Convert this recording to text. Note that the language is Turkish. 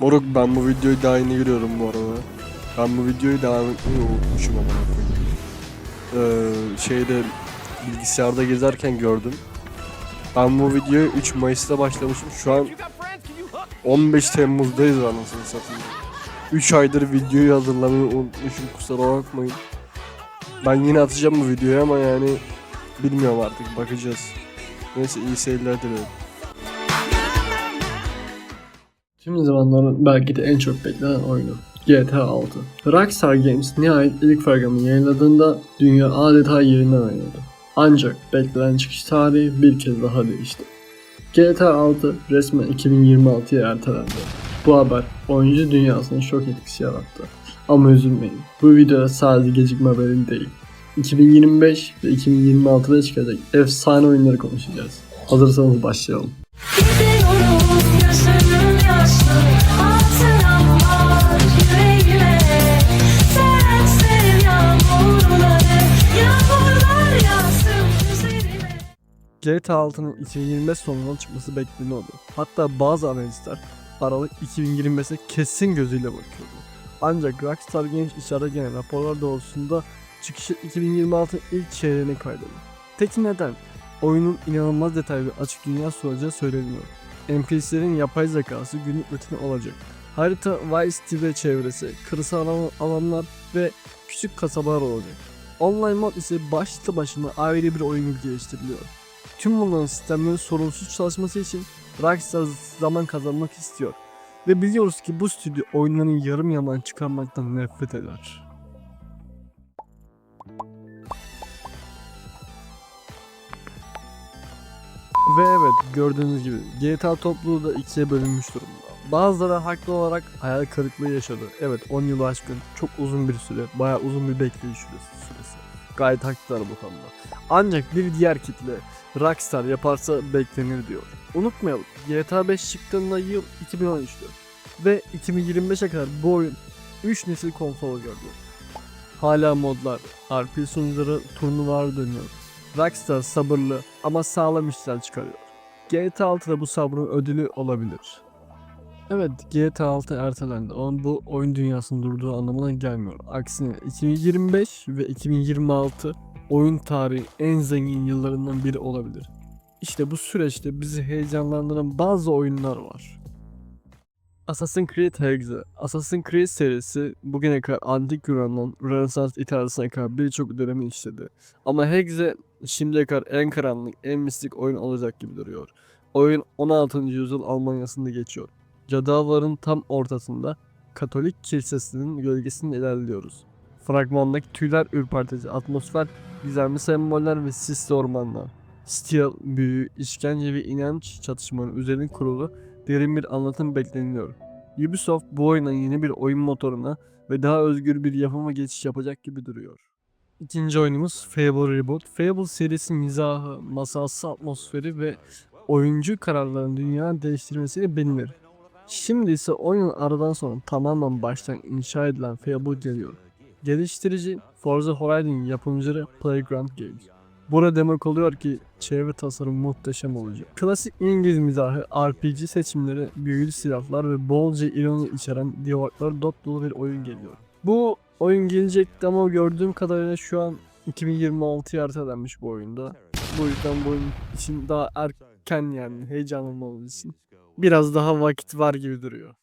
Moruk ben bu videoyu daha yeni görüyorum bu arada. Ben bu videoyu devam etmeyi unutmuşum ama ee, şeyde bilgisayarda gezerken gördüm. Ben bu videoyu 3 Mayıs'ta başlamışım. Şu an 15 Temmuz'dayız anasını satayım. 3 aydır videoyu hazırlamayı unutmuşum kusura bakmayın. Ben yine atacağım bu videoyu ama yani bilmiyorum artık bakacağız. Neyse iyi seyirler dilerim. Tüm zamanların belki de en çok beklenen oyunu GTA 6. Rockstar Games nihayet ilk fragmanı yayınladığında dünya adeta yerinden oynadı. Ancak beklenen çıkış tarihi bir kez daha değişti. GTA 6 resmen 2026'ya ertelendi. Bu haber oyuncu dünyasına şok etkisi yarattı. Ama üzülmeyin, bu videoda sadece gecikme haberi değil. 2025 ve 2026'da çıkacak efsane oyunları konuşacağız. Hazırsanız başlayalım. Gidiyorum gözümün GTA 6'nın 2025 sonundan çıkması bekleniyordu. Hatta bazı analistler Aralık 2025'e kesin gözüyle bakıyordu. Ancak Rockstar Games içeride gelen raporlar doğrultusunda çıkışı 2026'ın ilk çeyreğine kaydediyor. Peki neden? Oyunun inanılmaz detaylı açık dünya sunacağı söyleniyor. NPC'lerin yapay zekası günlük rutini olacak. Harita Vice City çevresi, kırsal alan- alanlar ve küçük kasabalar olacak. Online mod ise başlı başına ayrı bir oyun gibi geliştiriliyor. Tüm bunların sistemlerin sorunsuz çalışması için Rockstar zaman kazanmak istiyor. Ve biliyoruz ki bu stüdyo oyunların yarım yaman çıkarmaktan nefret eder. Ve evet gördüğünüz gibi GTA topluluğu da ikiye bölünmüş durumda. Bazıları haklı olarak hayal kırıklığı yaşadı. Evet 10 yılı aşkın çok uzun bir süre, bayağı uzun bir bekleyiş süresi. süresi. Gayet haklılar bu konuda. Ancak bir diğer kitle Rockstar yaparsa beklenir diyor. Unutmayalım GTA 5 çıktığında yıl 2013'tü. Ve 2025'e kadar bu oyun 3 nesil konsol gördü. Hala modlar, RP sunucuları turnuvalar dönüyor. Rockstar sabırlı ama sağlam işler çıkarıyor. GTA 6 da bu sabrın ödülü olabilir. Evet GTA 6 ertelendi ama bu oyun dünyasının durduğu anlamına gelmiyor. Aksine 2025 ve 2026 oyun tarihi en zengin yıllarından biri olabilir. İşte bu süreçte bizi heyecanlandıran bazı oyunlar var. Assassin's Creed Hexe Assassin's Creed serisi bugüne kadar antik Yunan'dan Rönesans İtalya'sına kadar birçok dönemi işledi. Ama Hexe şimdiye kadar en karanlık, en mistik oyun olacak gibi duruyor. Oyun 16. yüzyıl Almanya'sında geçiyor. Cadavarın tam ortasında Katolik kilisesinin gölgesinde ilerliyoruz. Fragmandaki tüyler ürpertici atmosfer, gizemli semboller ve sisli ormanlar. Steel, büyü, işkence ve inanç çatışmanın üzerine kurulu derin bir anlatım bekleniyor. Ubisoft bu oyuna yeni bir oyun motoruna ve daha özgür bir yapıma geçiş yapacak gibi duruyor. İkinci oyunumuz Fable Reboot. Fable serisi mizahı, masalsı atmosferi ve oyuncu kararlarının dünya değiştirmesiyle bilinir. Şimdi ise oyun aradan sonra tamamen baştan inşa edilen Fable geliyor. Geliştirici Forza Horizon yapımcıları Playground Games. Burada demek oluyor ki çevre tasarım muhteşem olacak. Klasik İngiliz mizahı, RPG seçimleri, büyülü silahlar ve bolca ironi içeren diyaloglar dop dolu bir oyun geliyor. Bu oyun gelecekti ama gördüğüm kadarıyla şu an 2026'ya ertelenmiş bu oyunda. Bu yüzden bu oyun için daha erken yani heyecanlanmamız için biraz daha vakit var gibi duruyor.